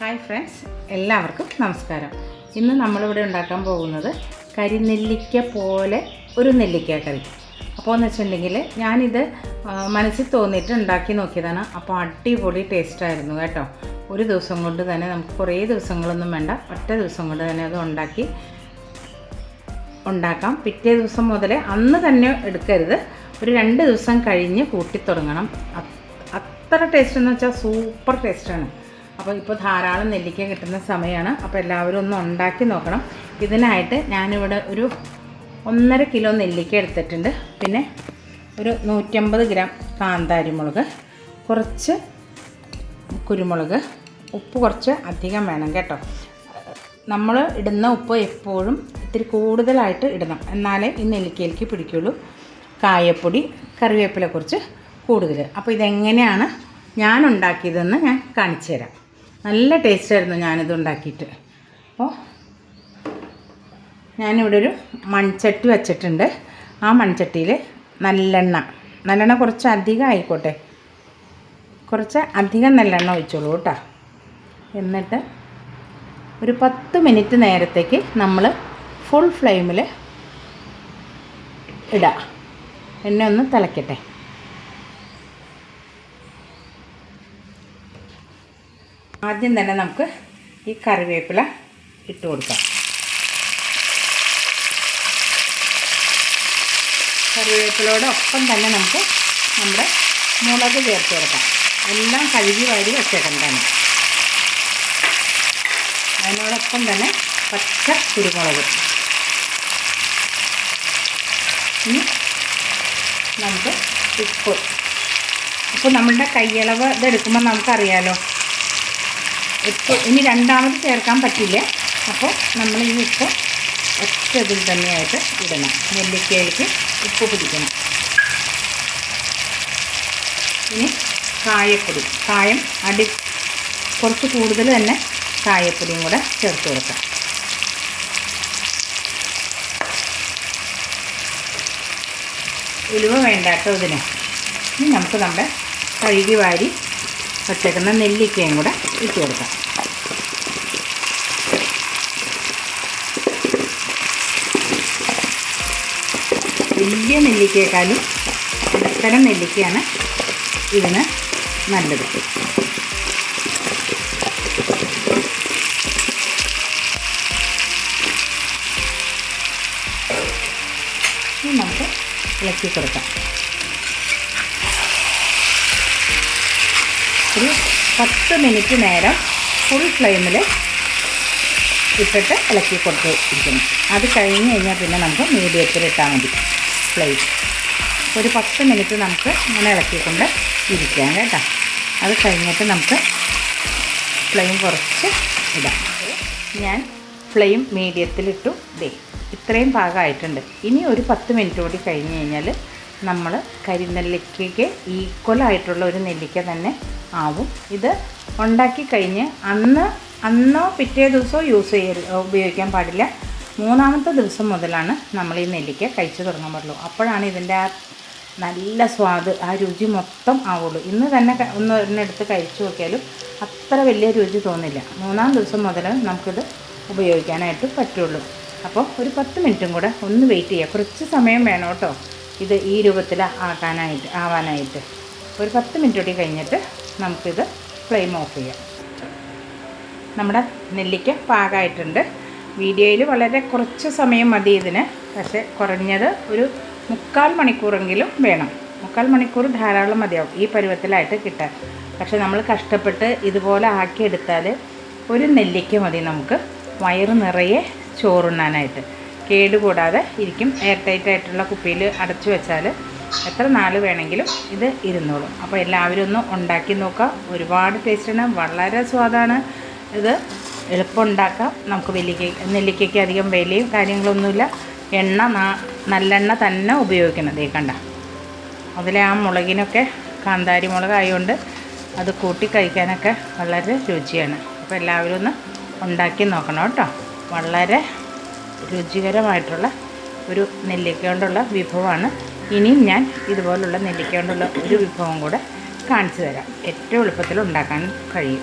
Hi friends എല്ലാവർക്കും നമസ്കാരം. ഇന്ന് നമ്മളിവിടെ ഉണ്ടാക്കാൻ പോകുന്നത് കരിനെല്ലിക്ക പോലെ ഒരു നെല്ലിക്ക കറി. അപ്പോൾ എന്ന് വെച്ചിട്ടുണ്ടെങ്കിൽ ഞാനിത് മനസ്സിൽ തോന്നിയിട്ട് ഉണ്ടാക്കി നോക്കിയതാണ്. അപ്പോൾ അടിപൊളി ടേസ്റ്റായിരുന്നു കേട്ടോ. ഒരു ദിവസം കൊണ്ട് തന്നെ നമുക്ക് കുറേ ദിവസങ്ങളൊന്നും വേണ്ട. ഒറ്റ ദിവസം കൊണ്ട് തന്നെ അത് ഉണ്ടാക്കി ഉണ്ടാക്കാം. പിറ്റേ ദിവസം മുതലേ അന്ന് തന്നെ എടുക്കരുത്. ഒരു രണ്ട് ദിവസം കഴിഞ്ഞ് കൂട്ടി തുടങ്ങണം. അത്ര ടേസ്റ്റ് എന്ന് വെച്ചാൽ സൂപ്പർ ടേസ്റ്റാണ് അപ്പോൾ ഇപ്പോൾ ധാരാളം നെല്ലിക്ക കിട്ടുന്ന സമയമാണ് അപ്പോൾ എല്ലാവരും ഒന്ന് ഉണ്ടാക്കി നോക്കണം. ഇതിനായിട്ട് ഞാനിവിടെ ഒരു ഒന്നര കിലോ നെല്ലിക്ക എടുത്തിട്ടുണ്ട്. പിന്നെ ഒരു നൂറ്റമ്പത് ഗ്രാം കാന്താരിമുളക് കുറച്ച് കുരുമുളക് ഉപ്പ് കുറച്ച് അധികം വേണം കേട്ടോ. നമ്മൾ ഇടുന്ന ഉപ്പ് എപ്പോഴും ഇത്തിരി കൂടുതലായിട്ട് ഇടണം. എന്നാലേ ഈ നെല്ലിക്കയിലേക്ക് പിടിക്കുള്ളൂ. കായപ്പൊടി കറിവേപ്പില കുറച്ച് കൂടുതൽ. അപ്പോൾ ഇതെങ്ങനെയാണ് ഞാൻ ഉണ്ടാക്കിയതെന്ന് ഞാൻ കാണിച്ചു തരാം നല്ല ടേസ്റ്റായിരുന്നു ഞാനിത് ഉണ്ടാക്കിയിട്ട്. അപ്പോൾ ഞാനിവിടെ ഒരു മൺചട്ടി വച്ചിട്ടുണ്ട്. ആ മൺചട്ടിയിൽ നല്ലെണ്ണ. നല്ലെണ്ണ കുറച്ച് അധികം ആയിക്കോട്ടെ. കുറച്ച് അധികം നല്ലെണ്ണ ഒഴിച്ചോളൂ കേട്ടോ. എന്നിട്ട് ഒരു പത്ത് മിനിറ്റ് നേരത്തേക്ക് നമ്മൾ ഫുൾ ഫ്ലെയിമിൽ ഇടുക എണ്ണ ഒന്ന് തിളയ്ക്കട്ടെ ആദ്യം തന്നെ നമുക്ക് ഈ കറിവേപ്പില ഇട്ട് കൊടുക്കാം. കറിവേപ്പിലോടൊപ്പം തന്നെ നമുക്ക് നമ്മുടെ മുളക് ചേർത്ത് കൊടുക്കാം. എല്ലാം കഴുകി വാരി വെച്ചേക്കണ്ടാണ് അതിനോടൊപ്പം തന്നെ പച്ച കുരുമുളക്. ഇനി നമുക്ക് ഉപ്പ്. ഉപ്പ് നമ്മളുടെ കയ്യളവ് ഇതെടുക്കുമ്പോൾ നമുക്കറിയാലോ ഉപ്പ് ഇനി രണ്ടാമത് ചേർക്കാൻ പറ്റില്ല. അപ്പോൾ നമ്മൾ ഈ ഉപ്പ് ഒറ്റ ഇതിൽ തന്നെയായിട്ട് ഇടണം. നെല്ലിക്കയിലേക്ക് ഉപ്പ് പിടിക്കണം. ഇനി കായപ്പൊടി. കായം അടി കുറച്ച് കൂടുതൽ തന്നെ കായപ്പൊടിയും കൂടെ ചേർത്ത് കൊടുക്കാം. ഉലുവ വേണ്ട കേട്ടോ ഇതിന്. ഇനി നമുക്ക് നമ്മുടെ കഴുകി വാരി വച്ചേക്കുന്ന നെല്ലിക്കയും കൂടെ ഇട്ട് കൊടുക്കാം. വലിയ നെല്ലിക്കയെക്കാളും ഇടത്തരം നെല്ലിക്കയാണ് ഇതിന് നല്ലത്. നമുക്ക് ഇളക്കി കൊടുക്കാം. ഒരു പത്ത് മിനിറ്റ് നേരം ഫുൾ ഫ്ലെയിമിൽ ഇട്ടിട്ട് ഇളക്കി കൊടുത്ത് ഇരിക്കുന്നു അത് കഴിഞ്ഞ് കഴിഞ്ഞാൽ പിന്നെ നമുക്ക് മീഡിയത്തിൽ ഇട്ടാൽ മതി. ഫ്ലെയിം ഒരു പത്ത് മിനിറ്റ് നമുക്ക് ഇങ്ങനെ ഇളക്കിക്കൊണ്ട് ഇരിക്കാം കേട്ടോ. അത് കഴിഞ്ഞിട്ട് നമുക്ക് ഫ്ലെയിം കുറച്ച് ഇടാം. ഞാൻ ഫ്ലെയിം മീഡിയത്തിലിട്ടു ദേ ഇത്രയും പാകമായിട്ടുണ്ട്. ഇനി ഒരു പത്ത് മിനിറ്റ് കൂടി കഴിഞ്ഞ് കഴിഞ്ഞാൽ നമ്മൾ കരിനെല്ലിക്കയ്ക്ക് ഈക്വൽ ആയിട്ടുള്ള ഒരു നെല്ലിക്ക തന്നെ ആവും. ഇത് ഉണ്ടാക്കി കഴിഞ്ഞ് അന്ന് അന്നോ പിറ്റേ ദിവസമോ യൂസ് ചെയ്യ ഉപയോഗിക്കാൻ പാടില്ല. മൂന്നാമത്തെ ദിവസം മുതലാണ് നമ്മൾ ഈ നെല്ലിക്ക കഴിച്ചു തുടങ്ങാൻ പാടുള്ളൂ. അപ്പോഴാണ് ഇതിന്റെ ആ നല്ല സ്വാദ് ആ രുചി മൊത്തം ആവുള്ളൂ. ഇന്ന് തന്നെ ഒന്ന് ഒരെണ്ണെടുത്ത് കഴിച്ചു നോക്കിയാലും അത്ര വലിയ രുചി തോന്നില്ല. മൂന്നാം ദിവസം മുതൽ നമുക്കിത് ഉപയോഗിക്കാനായിട്ട് പറ്റുള്ളൂ. അപ്പോൾ ഒരു പത്ത് മിനിറ്റും കൂടെ ഒന്ന് വെയിറ്റ് ചെയ്യുക കുറച്ച് സമയം വേണം കേട്ടോ ഇത് ഈ രൂപത്തിൽ ആക്കാനായിട്ട് ആവാനായിട്ട്. ഒരു പത്ത് മിനിറ്റ് കൂടി കഴിഞ്ഞിട്ട് നമുക്കിത് ഫ്ലെയിം ഓഫ് ചെയ്യാം. നമ്മുടെ നെല്ലിക്ക പാകമായിട്ടുണ്ട് വീഡിയോയിൽ വളരെ കുറച്ച് സമയം മതി ഇതിന്. പക്ഷേ കുറഞ്ഞത് ഒരു മുക്കാൽ മണിക്കൂറെങ്കിലും വേണം. മുക്കാൽ മണിക്കൂർ ധാരാളം മതിയാവും ഈ പരുവത്തിലായിട്ട് കിട്ടാൻ. പക്ഷെ നമ്മൾ കഷ്ടപ്പെട്ട് ഇതുപോലെ ആക്കിയെടുത്താൽ ഒരു നെല്ലിക്ക മതി നമുക്ക്. വയറ് നിറയെ ചോറുണ്ണാനായിട്ട്. കേടുകൂടാതെ ഇരിക്കും. എയർ ആയിട്ടുള്ള കുപ്പിയിൽ അടച്ചു വെച്ചാൽ എത്ര നാൾ വേണമെങ്കിലും ഇത് ഇരുന്നോളും. അപ്പോൾ എല്ലാവരും ഒന്ന് ഉണ്ടാക്കി നോക്കുക. ഒരുപാട് ടേസ്റ്റാണ് വളരെ സ്വാദാണ് ഇത്. എളുപ്പം ഉണ്ടാക്കാം. നമുക്ക് വലിയ നെല്ലിക്കയ്ക്ക് അധികം വിലയും കാര്യങ്ങളൊന്നുമില്ല. എണ്ണ നല്ലെണ്ണ തന്നെ ഉപയോഗിക്കണം. ദേ കണ്ട. അതിലെ ആ മുളകിനൊക്കെ കാന്താരി മുളക് ആയതുകൊണ്ട് അത് കൂട്ടി കഴിക്കാനൊക്കെ വളരെ രുചിയാണ്. അപ്പോൾ എല്ലാവരും ഒന്ന് ഉണ്ടാക്കി നോക്കണം കേട്ടോ. വളരെ രുചികരമായിട്ടുള്ള ഒരു നെല്ലിക്ക കൊണ്ടുള്ള വിഭവമാണ് ഇനിയും ഞാൻ ഇതുപോലുള്ള നെല്ലിക്ക കൊണ്ടുള്ള ഒരു വിഭവം കൂടെ കാണിച്ചു തരാം. ഏറ്റവും എളുപ്പത്തിൽ ഉണ്ടാക്കാൻ കഴിയും.